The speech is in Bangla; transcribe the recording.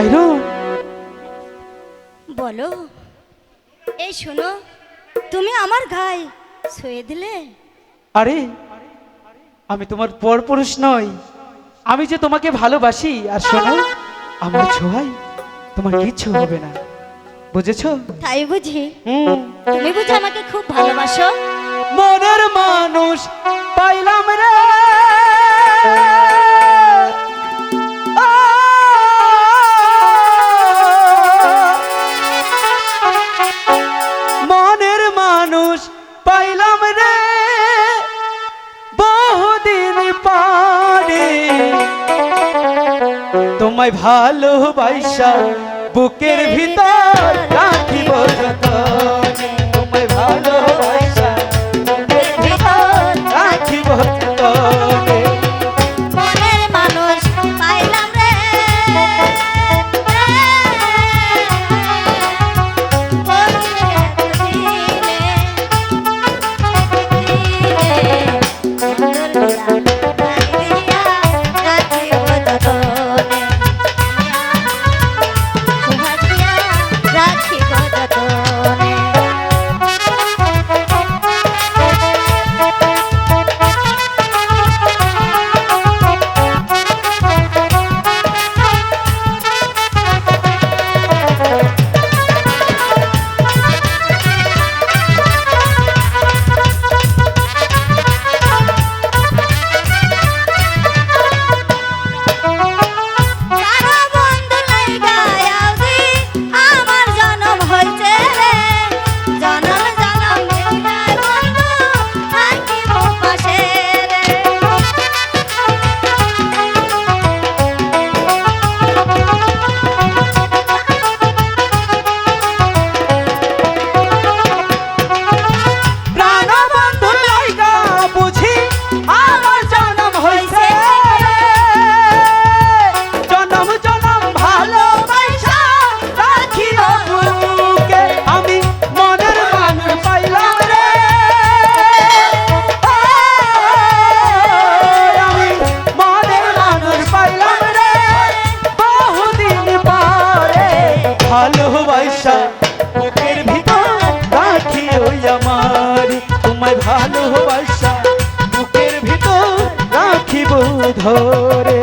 খাইরো বলো এই শোনো তুমি আমার গায়ে শুয়ে দিলে? আরে আমি তোমার পর পুরুষ নই। আমি যে তোমাকে ভালোবাসি আর শোনো আমার ছোঁয়াই তোমার কিচ্ছু হবে না। বুঝেছ? তাই বুঝি। তুমি বুঝি আমাকে খুব ভালোবাসো? মনের মানুষ তোমায় ভালোবাসা বুকের ভিতর রাখিব যতনে। ভালোবাসা বুকের ভিতর রাখি ওই আমার তোমায় ভালোবাসা বুকের ভিতর রাখিব ধরে